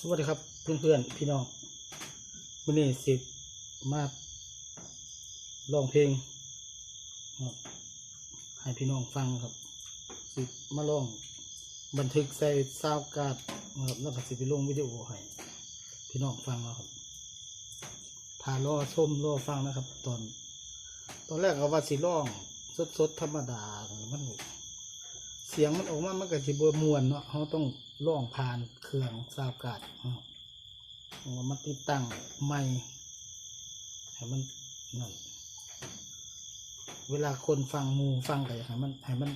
สวัสดีครับเพื่อนๆพี่น้องวันนี้สิมาร้องเพลงให้พี่น้องฟังครับ สิมาร้องบันทึกใส่ซาวการ์ดนะครับแล้วก็สิไปลงวิดีโอให้พี่น้องฟังนะครับถ่ารอชมรอฟังนะครับ ตอน ตอนแรกก็ว่าสิร้องสดๆธรรมดามัน เสียงมันออกมามันก็สิบมวนเนาะเขาต้องล่องผ่านเครื่องซาวกาดนะครับเอามันติดตั้งไม่ให้มันนั่นเวลาคนฟังมูฟังก็อยากให้มันให้มัน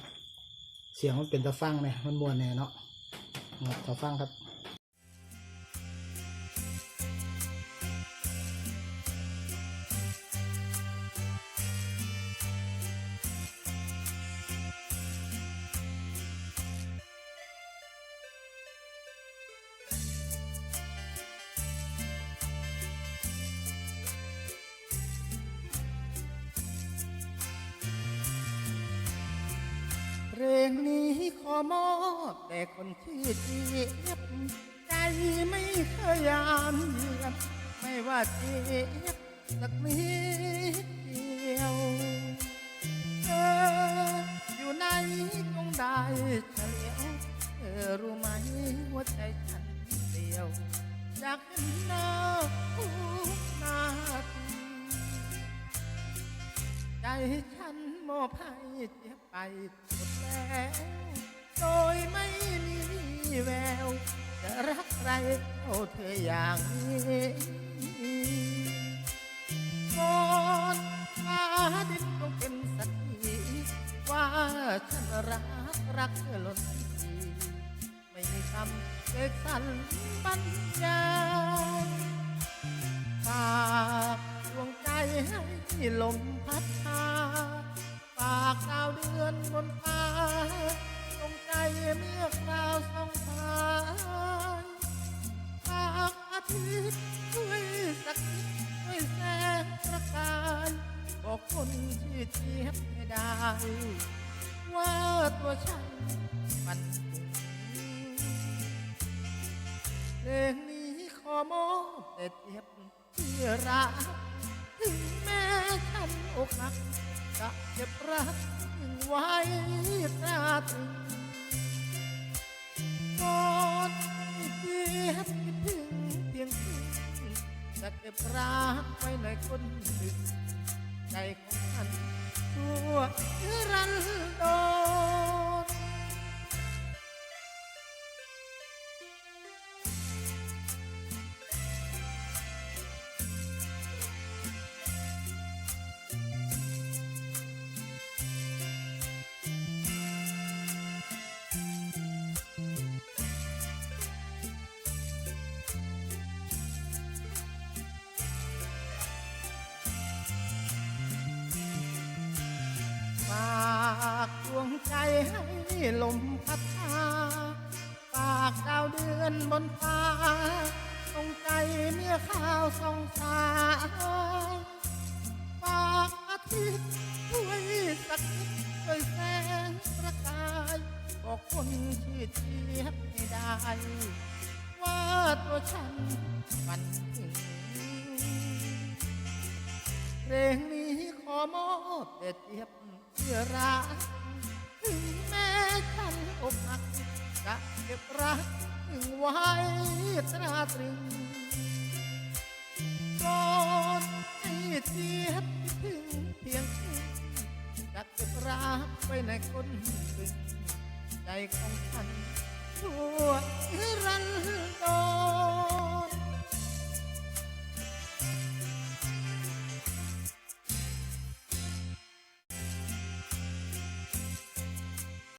เสียงมันเป็นตะฟังเนี่ยมันมวนแน่เนาะตะฟังครับ เพลงนี้ขอมอบแต่คนที่เจี๊ยบใจไม่เคยยามเยือนไม่ว่าเจี๊ยบสักนิดเดียวเธออยู่ไหนจงได้เฉลียวเธอรู้ไหมหัวใจฉันเดียวอยากเห็นหน้าทุกนาทีใจ ฉันมอบให้เจ็บไปหมดแล้ว โดยไม่มีแวว จะรักใครเท่าเธออย่างนี้กอนฟ้าดินต้องเป็นสักทีว่าฉันรักรักเธอล้นทีไม่มีคำเสกสรรบรรยายฝากดวงใจให้ลมพัดพาากดาวเดือนบนฟ้าดวงใจเมื่อคราวส่องฟ้าฝากอาทิตย์ช่วยสักนิดช่วยแสงประกายบอกคนที่เทียบไม่ได้ ว่าตัวฉันมันเพลงนี้ขอมอบแต่เจ็บที่รักถึงแม้ฉันอกหัก จะเจ็บรักไว้ตราตรึงก่อนที่เจ็บคิดถึงเพียงคืนจะเก็บรักไว้ในคนหนึ่งใจของฉันตัว ฝากดวงใจให้ลมพัดพาฝากดาวเดือนบนฟ้าตรงใจเมื่อข้าวส่องสาฝากอาทิตย์ช่วยสักนิดช่วยแสงประกายบอกคนที่เทียบไม่ได้ ว่าตัวฉันมันถึงเพลงนี้ อมอบแต่เจ็บเพื่อรักถึงแม้ฉันอกหักจะเก็บรักถึงไว้ตราตรึงก่อนให้เจ็บถึงเพียงคืนจะเก็บรักไว้ในคนตึงใจของฉันชั่วรันดร